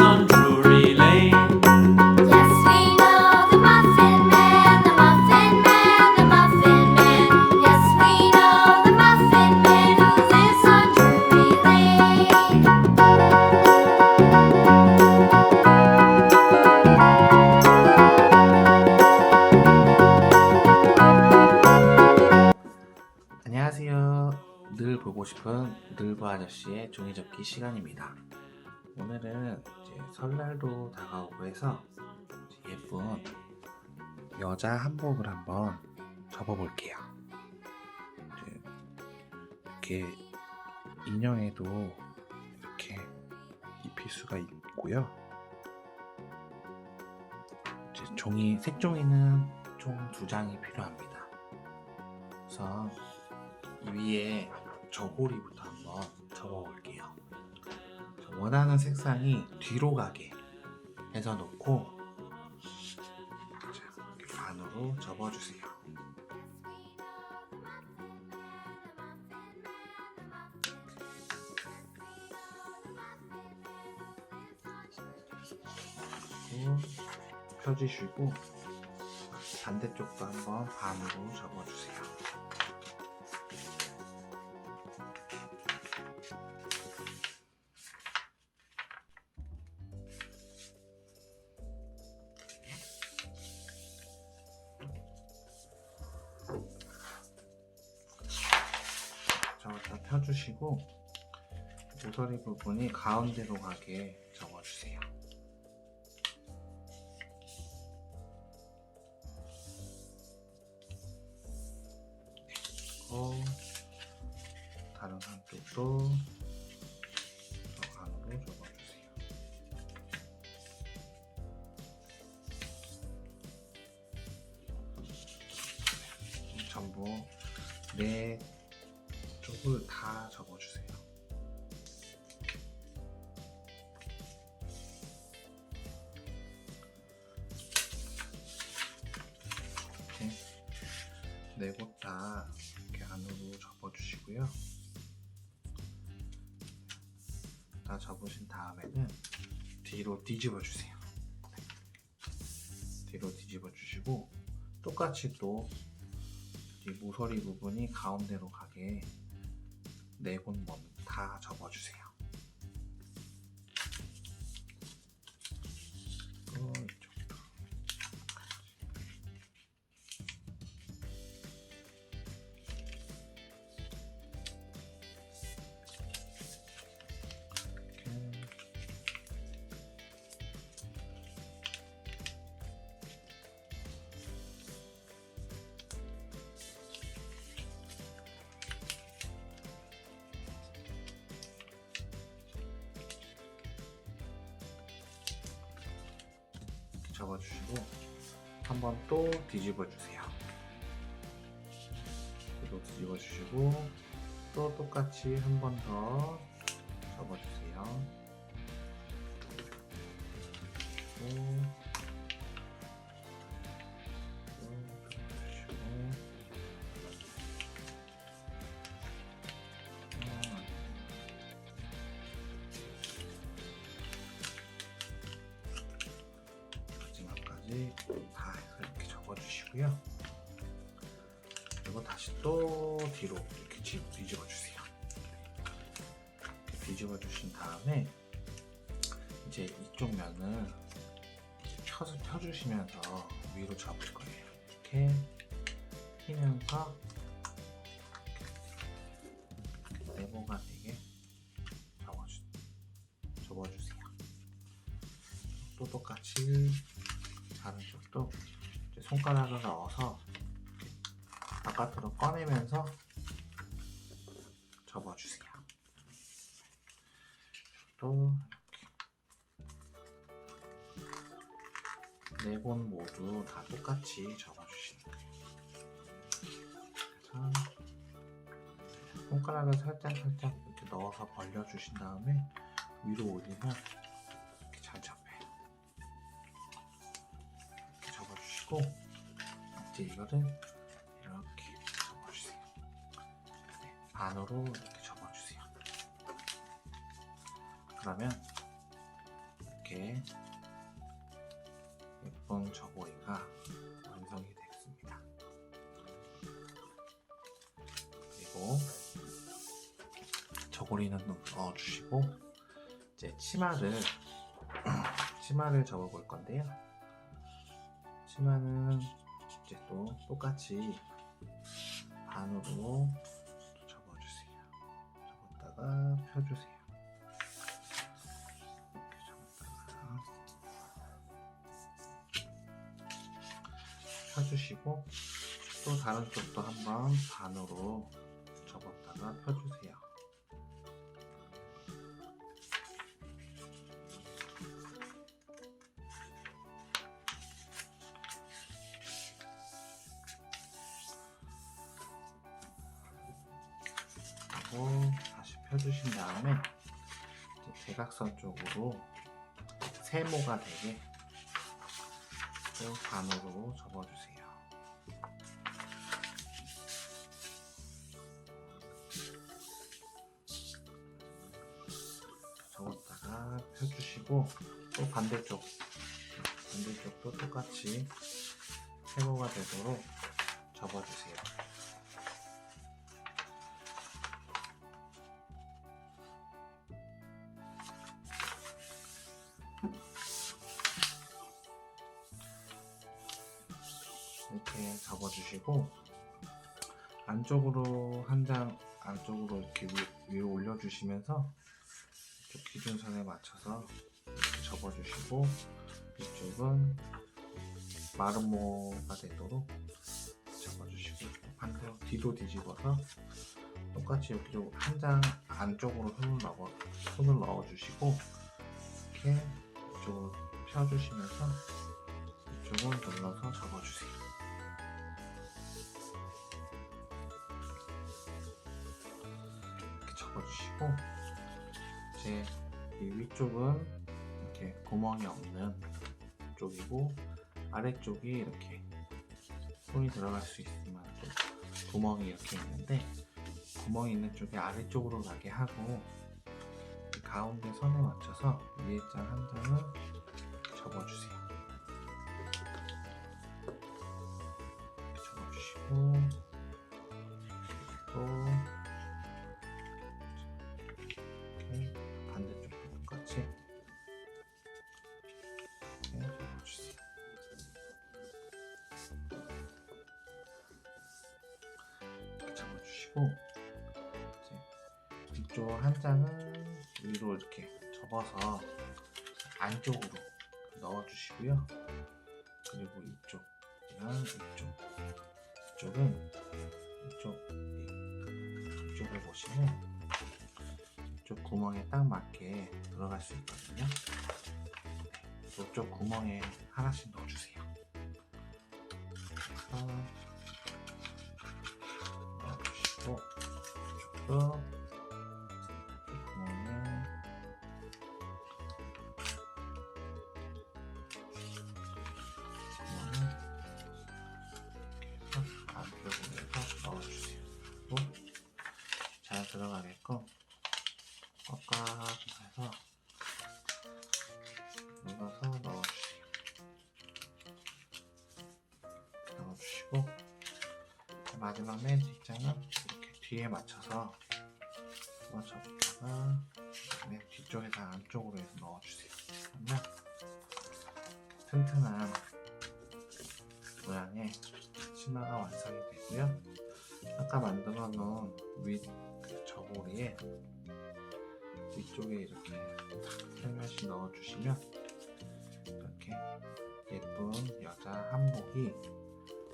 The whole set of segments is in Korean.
on Drury Lane. Yes, we know the Muffin Man, the Muffin Man, the Muffin Man. Yes, we know the Muffin Man who lives on Drury Lane. 안녕하세요. 늘 보고 싶은 늘보 아저씨의 종이접기 시간입니다. 오늘은 설날도 다가오고 해서 예쁜 여자 한복을 한번 접어볼게요. 이렇게 인형에도 이렇게 입힐 수가 있고요. 이제 종이 색종이는 총 두 장이 필요합니다. 이 위에 저고리부터 한번 접어볼게요. 저 원하는 색상이 뒤로 가게 해서 놓고 반으로 접어주세요. 펴주시고 반대쪽도 한번 반으로 접어주세요. 펴주시고 모서리 부분이 가운데로 가게 접어주세요. 그리고 다른 한쪽도 저 안으로 접어 네 곳 다 이렇게 안으로 접어주시고요. 다 접으신 다음에는 뒤로 뒤집어 주세요. 뒤로 뒤집어 주시고 똑같이 또 이 모서리 부분이 가운데로 가게 네곳다 접어주세요. 이렇게 접어주시고 한번 또 뒤집어 주세요. 또 뒤집어 주시고 또 똑같이 한 번 더 접어주세요. 다 이렇게 접어주시고요. 그리고 다시 또 뒤로 이렇게 뒤- 뒤집어 주세요. 뒤집어 주신 다음에 이제 이쪽 면을 펴서 펴주시면서 위로 접을 거예요. 이렇게 이렇게 네모가 되게 접어주, 접어주세요. 또 똑같이 다른 쪽도 손가락을 넣어서 바깥으로 꺼내면서 접어주세요. 또 이렇게 네곳 모두 다 똑같이 접어주시는 거예요. 손가락을 살짝 살짝 이렇게 넣어서 벌려주신 다음에 위로 올리면 접어주시고 이제 이거를 이렇게 접어주세요. 네, 반으로 이렇게 접어주세요. 그러면 이렇게 예쁜 저고리가 완성이 되겠습니다. 그리고 저고리는 넣어주시고 이제 치마를 치마를 접어볼 건데요. 치마는 이제 또 똑같이 반으로 접어주세요. 접었다가 펴주세요. 이렇게 잡았다가 펴주시고 또 다른 쪽도 한번 반으로 접었다가 펴주세요. 펴주신 다음에 대각선 쪽으로 세모가 되게 또 반으로 접어주세요. 접었다가 펴주시고 또 반대쪽 반대쪽도 똑같이 세모가 되도록 접어주세요. 이렇게 접어주시고 안쪽으로 한 장 안쪽으로 이렇게 위, 위로 올려주시면서 이쪽 기준선에 맞춰서 접어주시고 이쪽은 마름모가 되도록 접어주시고 반대로 뒤로 뒤집어서 똑같이 여기 한 장 안쪽으로 손을 넣어 손을 넣어주시고 이렇게 이쪽으로 펴주시면서 이쪽은 눌러서 접어주세요. 접어주시고 이제 이 위쪽은 이렇게 구멍이 없는 쪽이고 아래쪽이 이렇게 손이 들어갈 수또 구멍이 이렇게 있는데 구멍이 있는 쪽이 아래쪽으로 가게 하고 이 가운데 선에 맞춰서 위에 장 한 장을 접어주세요. 접어주시고 이제 이쪽 한 장은 위로 이렇게 접어서 안쪽으로 넣어주시고요. 그리고 이쪽이랑 이쪽 이쪽은 이쪽 이- 이쪽을 보시면 이쪽 구멍에 딱 맞게 들어갈 수 있거든요. 이쪽 구멍에 하나씩 넣어주세요. 해서 안쪽으로 해서 넣어주세요. 잘 들어가게끔 꽉꽉 해서 눌러서 넣어주세요. 넣어주시고 마지막 맨 뒷장은 이렇게 뒤에 맞춰서 맨 뒤쪽에서 안쪽으로 해서 넣어주세요. 그러면 튼튼한 모양의 치마가 완성이 되고요. 아까 만들어 놓은 윗 저고리에 뒤쪽에 이렇게 살며시 넣어주시면 이렇게 예쁜 여자 한복이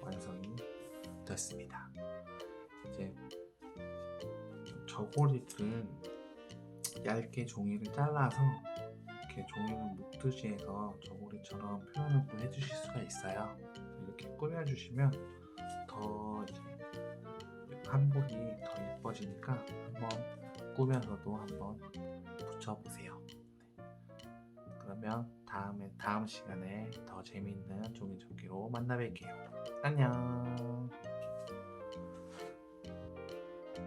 완성이 됐습니다. 이제 저고리를 얇게 종이를 잘라서 이렇게 종이를 묶듯이 해서 저고리처럼 표현을 또 해주실 수가 있어요. 이렇게 꾸며주시면 더 한복이 더 예뻐지니까 한번 꾸며서도 한번 붙여보세요. 네. 그러면 다음에 다음 시간에 더 재미있는 종이접기로 만나 뵐게요. 안녕.